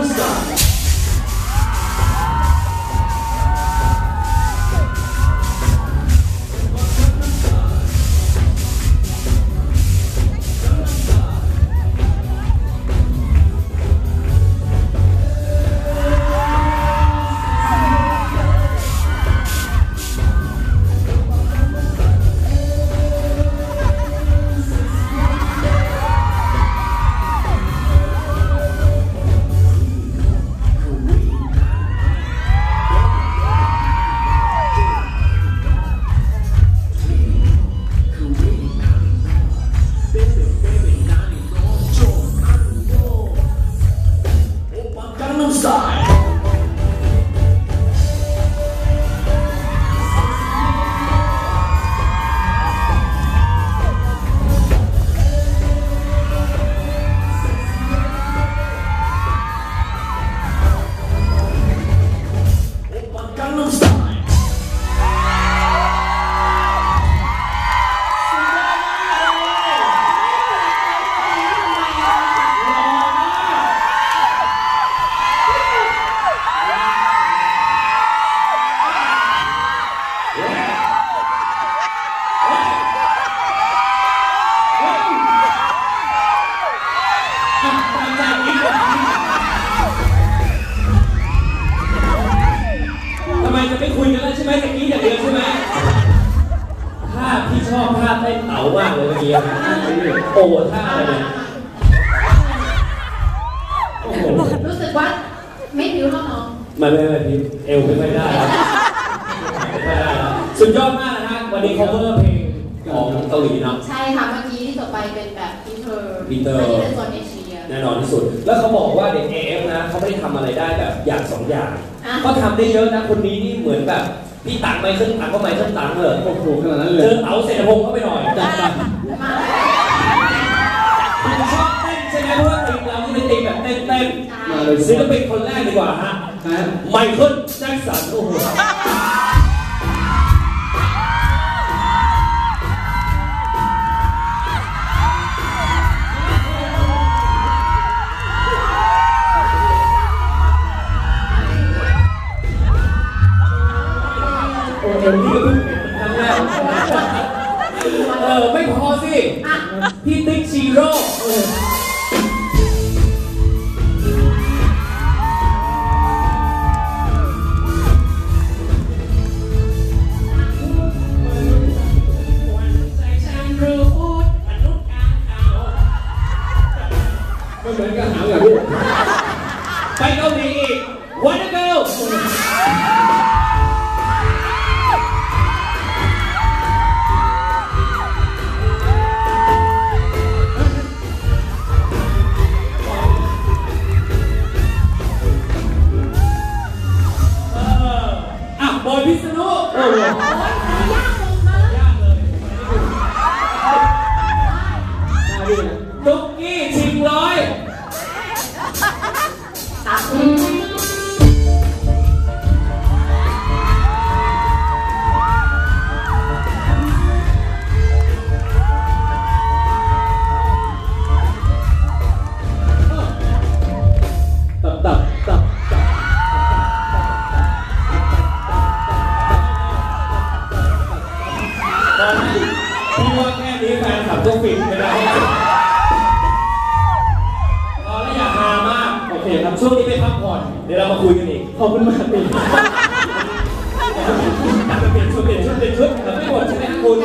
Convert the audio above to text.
dança. มตะกี้อย่างเดียวใช่ไหมภาพที่ชอบภาพเต้นเต๋ามากเลยเมื่อกี้โอ้ท่าอะไรเนี่ยโอ้โหรู้สึกว่าไม่ผิวเท่าน้องไม่ไม่ไม่พี่เอวไม่ค่อยได้ครับไม่ค่อยได้ครับสุดยอดมากนะฮะวันนี้ cover เพลงของเกาหลีเนาะ ใช่ค่ะเมื่อกี้ที่จบไปเป็นแบบอินเตอร์อินเตอร์อันนี้เป็นโซนเอเชีย แน่นอนที่สุด แล้วเขาบอกว่าเด็ก AF นะเขาไม่ได้ทำอะไรได้แบบอย่างสองอย่าง อะเขาทำได้เยอะนะคนนี้นี่เหมือนแบบพี่ตังไม่ขึ้นตังก็ไม่ขึ้นตังเลยโอ้โหขนาดนั้นเลเจยอเต๋าเศรษฐพงศ์เข้าไปหน่อยจัดไปมาคุณชอบเต้นใช่ไหมเพราะว่าตีมเราที่เป็นตีมแบบเต้นเต้นมาเลยศิลปินคนแรกดีกว่าฮะ ฮะไมเคิลแจ็คสันโอ้โห เพิ่งเห็นครั้งแรกเออไม่พอสิพี่ติ๊กชีโร่เออก็เหมือนกับหางกับลูกไปเกาหลีอีกวันเกิล ต้องปิดไปแล้วพอแล้วอยากฮามาก โอเคครับ ช่วงนี้ไปพักผ่อน เดี๋ยวเรามาคุยกันอีก ขอบคุณมากพี่อยากไปเปลี่ยนชุดเปลี่ยนชุดเปลี่ยนชุดแต่ไม่หมดใช่ไหมครับคุณ